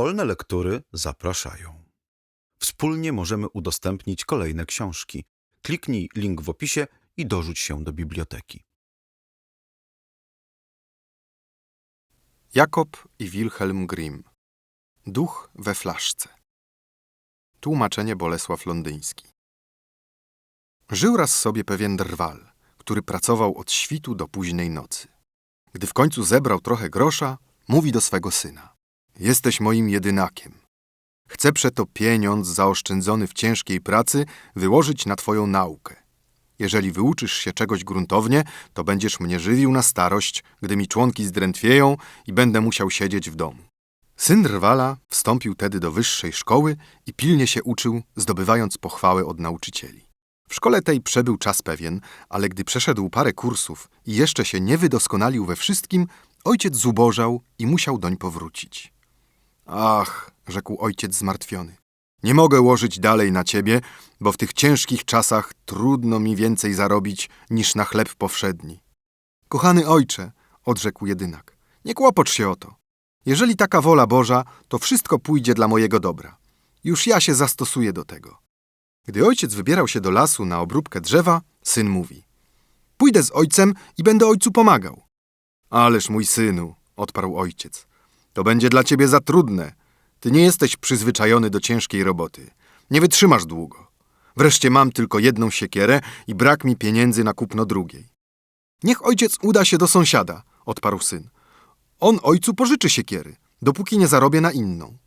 Wolne lektury zapraszają. Wspólnie możemy udostępnić kolejne książki. Kliknij link w opisie i dorzuć się do biblioteki. Jakob i Wilhelm Grimm. Duch we flaszce. Tłumaczenie Bolesław Londyński. Żył raz sobie pewien drwal, który pracował od świtu do późnej nocy. Gdy w końcu zebrał trochę grosza, mówi do swego syna: Jesteś moim jedynakiem. Chcę przeto pieniądz zaoszczędzony w ciężkiej pracy wyłożyć na twoją naukę. Jeżeli wyuczysz się czegoś gruntownie, to będziesz mnie żywił na starość, gdy mi członki zdrętwieją i będę musiał siedzieć w domu. Syn Rwala wstąpił tedy do wyższej szkoły i pilnie się uczył, zdobywając pochwałę od nauczycieli. W szkole tej przebył czas pewien, ale gdy przeszedł parę kursów i jeszcze się nie wydoskonalił we wszystkim, ojciec zubożał i musiał doń powrócić. Ach, rzekł ojciec zmartwiony. Nie mogę łożyć dalej na ciebie, bo w tych ciężkich czasach trudno mi więcej zarobić niż na chleb powszedni. Kochany ojcze, odrzekł jedynak, nie kłopocz się o to. Jeżeli taka wola Boża, to wszystko pójdzie dla mojego dobra. Już ja się zastosuję do tego. Gdy ojciec wybierał się do lasu na obróbkę drzewa, syn mówi: Pójdę z ojcem i będę ojcu pomagał. Ależ mój synu, odparł ojciec, to będzie dla ciebie za trudne. Ty nie jesteś przyzwyczajony do ciężkiej roboty. Nie wytrzymasz długo. Wreszcie mam tylko jedną siekierę i brak mi pieniędzy na kupno drugiej. Niech ojciec uda się do sąsiada, odparł syn. On ojcu pożyczy siekiery, dopóki nie zarobię na inną.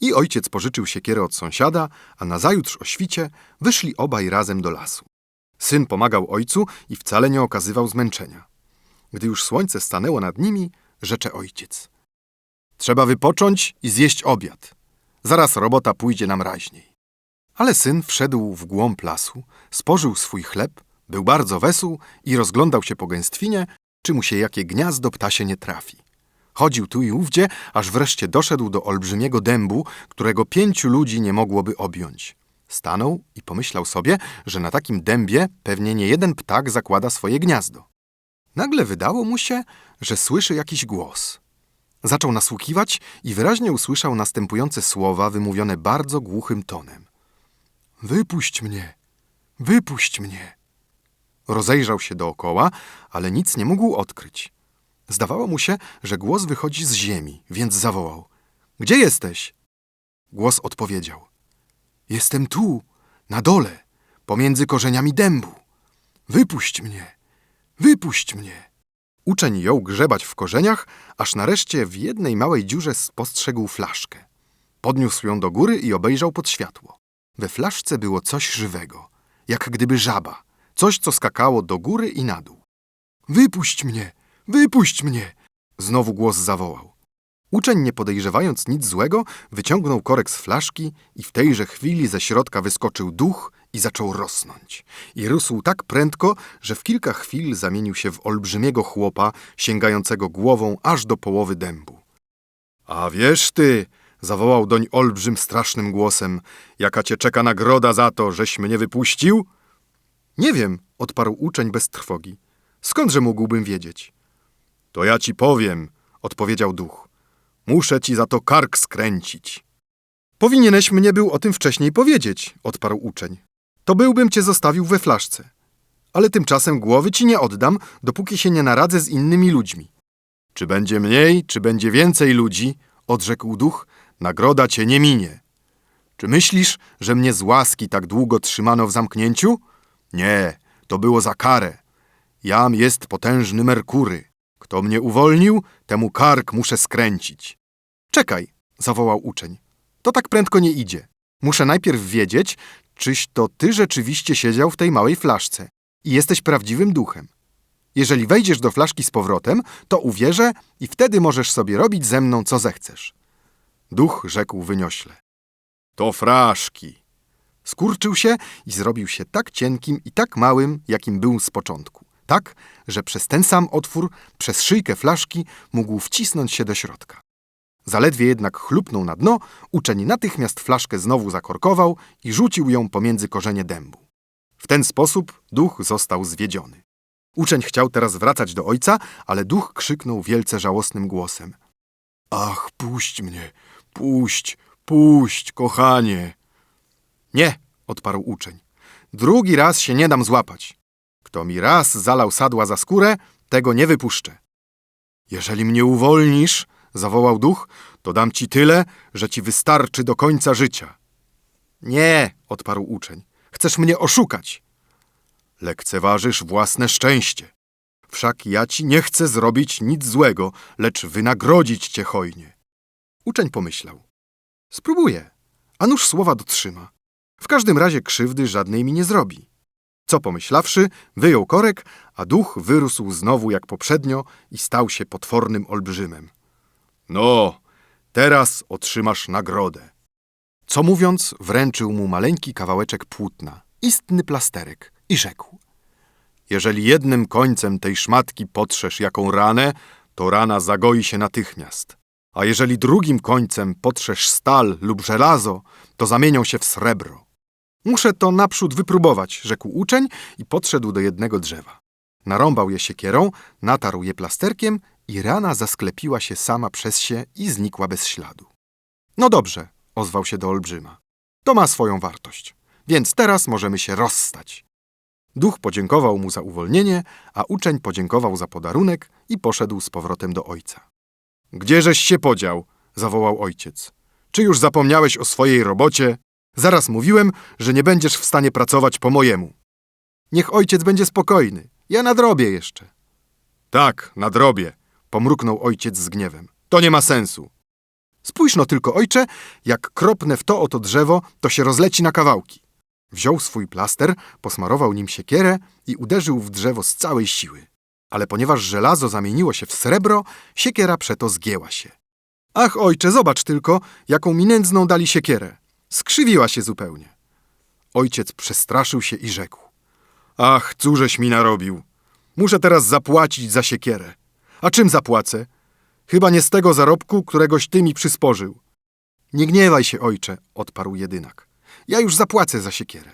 I ojciec pożyczył siekierę od sąsiada, a nazajutrz o świcie wyszli obaj razem do lasu. Syn pomagał ojcu i wcale nie okazywał zmęczenia. Gdy już słońce stanęło nad nimi, rzecze ojciec. Trzeba wypocząć i zjeść obiad. Zaraz robota pójdzie nam raźniej. Ale syn wszedł w głąb lasu, spożył swój chleb, był bardzo wesół i rozglądał się po gęstwinie, czy mu się jakie gniazdo ptasie nie trafi. Chodził tu i ówdzie, aż wreszcie doszedł do olbrzymiego dębu, którego pięciu ludzi nie mogłoby objąć. Stanął i pomyślał sobie, że na takim dębie pewnie nie jeden ptak zakłada swoje gniazdo. Nagle wydało mu się, że słyszy jakiś głos. Zaczął nasłuchiwać i wyraźnie usłyszał następujące słowa wymówione bardzo głuchym tonem. Wypuść mnie, wypuść mnie. Rozejrzał się dookoła, ale nic nie mógł odkryć. Zdawało mu się, że głos wychodzi z ziemi, więc zawołał. Gdzie jesteś? Głos odpowiedział. Jestem tu, na dole, pomiędzy korzeniami dębu. Wypuść mnie, wypuść mnie. Uczeń jął grzebać w korzeniach, aż nareszcie w jednej małej dziurze spostrzegł flaszkę. Podniósł ją do góry i obejrzał pod światło. We flaszce było coś żywego, jak gdyby żaba, coś, co skakało do góry i na dół. Wypuść mnie, wypuść mnie! Znowu głos zawołał. Uczeń, nie podejrzewając nic złego, wyciągnął korek z flaszki i w tejże chwili ze środka wyskoczył duch i zaczął rosnąć. I rósł tak prędko, że w kilka chwil zamienił się w olbrzymiego chłopa, sięgającego głową aż do połowy dębu. A wiesz ty, zawołał doń olbrzym strasznym głosem, jaka cię czeka nagroda za to, żeś mnie wypuścił? Nie wiem, odparł uczeń bez trwogi. Skądże mógłbym wiedzieć? To ja ci powiem, odpowiedział duch. Muszę ci za to kark skręcić. Powinieneś mnie był o tym wcześniej powiedzieć, odparł uczeń. To byłbym cię zostawił we flaszce. Ale tymczasem głowy ci nie oddam, dopóki się nie naradzę z innymi ludźmi. Czy będzie mniej, czy będzie więcej ludzi, odrzekł duch, nagroda cię nie minie. Czy myślisz, że mnie z łaski tak długo trzymano w zamknięciu? Nie, to było za karę. Jam jest potężny Merkury. Kto mnie uwolnił, temu kark muszę skręcić. Czekaj, zawołał uczeń. To tak prędko nie idzie. Muszę najpierw wiedzieć, czyś to ty rzeczywiście siedział w tej małej flaszce i jesteś prawdziwym duchem. Jeżeli wejdziesz do flaszki z powrotem, to uwierzę i wtedy możesz sobie robić ze mną, co zechcesz. Duch rzekł wyniośle. To fraszki. Skurczył się i zrobił się tak cienkim i tak małym, jakim był z początku. Tak, że przez ten sam otwór, przez szyjkę flaszki mógł wcisnąć się do środka. Zaledwie jednak chlupnął na dno, uczeń natychmiast flaszkę znowu zakorkował i rzucił ją pomiędzy korzenie dębu. W ten sposób duch został zwiedziony. Uczeń chciał teraz wracać do ojca, ale duch krzyknął wielce żałosnym głosem. Ach, puść mnie, Puść, puść, kochanie. Nie, odparł uczeń. Drugi raz się nie dam złapać. Kto mi raz zalał sadła za skórę, tego nie wypuszczę. Jeżeli mnie uwolnisz, zawołał duch, to dam ci tyle, że ci wystarczy do końca życia. Nie, odparł uczeń. Chcesz mnie oszukać. Lekceważysz własne szczęście. Wszak ja ci nie chcę zrobić nic złego, lecz wynagrodzić cię hojnie. Uczeń pomyślał. Spróbuję, a nuż słowa dotrzyma. W każdym razie krzywdy żadnej mi nie zrobi. Co pomyślawszy, wyjął korek, a duch wyrósł znowu jak poprzednio i stał się potwornym olbrzymem. No, teraz otrzymasz nagrodę. Co mówiąc, wręczył mu maleńki kawałeczek płótna, istny plasterek, i rzekł. Jeżeli jednym końcem tej szmatki potrzesz jaką ranę, to rana zagoi się natychmiast. A jeżeli drugim końcem potrzesz stal lub żelazo, to zamienią się w srebro. Muszę to naprzód wypróbować, rzekł uczeń i podszedł do jednego drzewa. Narąbał je siekierą, natarł je plasterkiem i rana zasklepiła się sama przez się i znikła bez śladu. No dobrze, ozwał się do olbrzyma. To ma swoją wartość, więc teraz możemy się rozstać. Duch podziękował mu za uwolnienie, a uczeń podziękował za podarunek i poszedł z powrotem do ojca. Gdzieżeś się podział? zawołał ojciec. Czy już zapomniałeś o swojej robocie? Zaraz mówiłem, że nie będziesz w stanie pracować po mojemu. Niech ojciec będzie spokojny. Ja nadrobię jeszcze. Tak, nadrobię, pomruknął ojciec z gniewem. To nie ma sensu. Spójrz no tylko, ojcze, jak kropnę w to oto drzewo, to się rozleci na kawałki. Wziął swój plaster, posmarował nim siekierę i uderzył w drzewo z całej siły. Ale ponieważ żelazo zamieniło się w srebro, siekiera przeto zgięła się. Ach, ojcze, zobacz tylko, jaką mi nędzną dali siekierę. Skrzywiła się zupełnie. Ojciec przestraszył się i rzekł. Ach, cóżeś mi narobił. Muszę teraz zapłacić za siekierę. A czym zapłacę? Chyba nie z tego zarobku, któregoś ty mi przysporzył. Nie gniewaj się, ojcze, odparł jedynak. Ja już zapłacę za siekierę.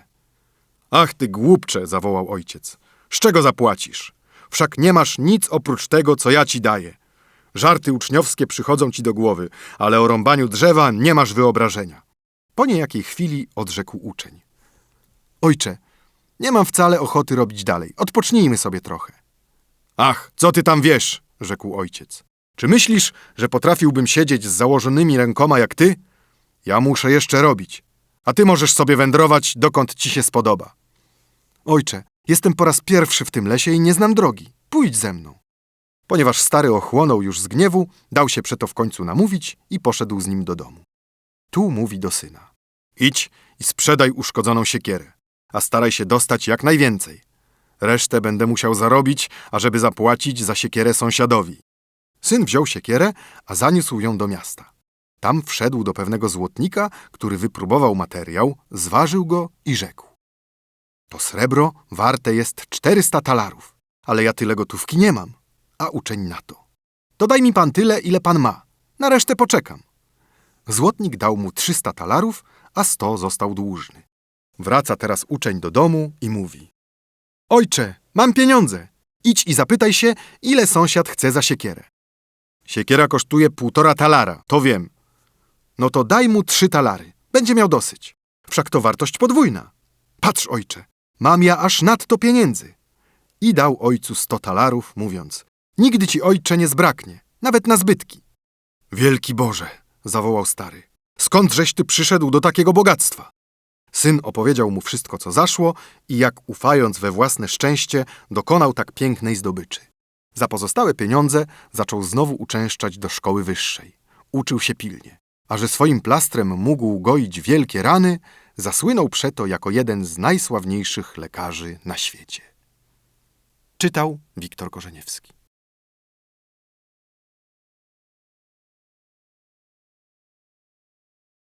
Ach, ty głupcze, zawołał ojciec. Z czego zapłacisz? Wszak nie masz nic oprócz tego, co ja ci daję. Żarty uczniowskie przychodzą ci do głowy, ale o rąbaniu drzewa nie masz wyobrażenia. Po niejakiej chwili odrzekł uczeń. Ojcze, nie mam wcale ochoty robić dalej. Odpocznijmy sobie trochę. Ach, co ty tam wiesz? Rzekł ojciec. Czy myślisz, że potrafiłbym siedzieć z założonymi rękoma jak ty? Ja muszę jeszcze robić, a ty możesz sobie wędrować, dokąd ci się spodoba. Ojcze, jestem po raz pierwszy w tym lesie i nie znam drogi. Pójdź ze mną. Ponieważ stary ochłonął już z gniewu, dał się przeto w końcu namówić i poszedł z nim do domu. Tu mówi do syna. Idź i sprzedaj uszkodzoną siekierę, a staraj się dostać jak najwięcej. Resztę będę musiał zarobić, ażeby zapłacić za siekierę sąsiadowi. Syn wziął siekierę, a zaniósł ją do miasta. Tam wszedł do pewnego złotnika, który wypróbował materiał, zważył go i rzekł. To srebro warte jest 400 talarów, ale ja tyle gotówki nie mam. A uczeń na to. To daj mi pan tyle, ile pan ma. Na resztę poczekam. Złotnik dał mu 300 talarów, a 100 został dłużny. Wraca teraz uczeń do domu i mówi. Ojcze, mam pieniądze. Idź i zapytaj się, ile sąsiad chce za siekierę. Siekiera kosztuje półtora talara, to wiem. No to daj mu trzy talary. Będzie miał dosyć. Wszak to wartość podwójna. Patrz, ojcze, mam ja aż nadto pieniędzy. I dał ojcu sto talarów, mówiąc: Nigdy ci, ojcze, nie zbraknie, nawet na zbytki. Wielki Boże, zawołał stary, skądżeś ty przyszedł do takiego bogactwa? Syn opowiedział mu wszystko, co zaszło i jak ufając we własne szczęście, dokonał tak pięknej zdobyczy. Za pozostałe pieniądze zaczął znowu uczęszczać do szkoły wyższej. Uczył się pilnie, a że swoim plastrem mógł goić wielkie rany, zasłynął przeto jako jeden z najsławniejszych lekarzy na świecie. Czytał Wiktor Korzeniewski.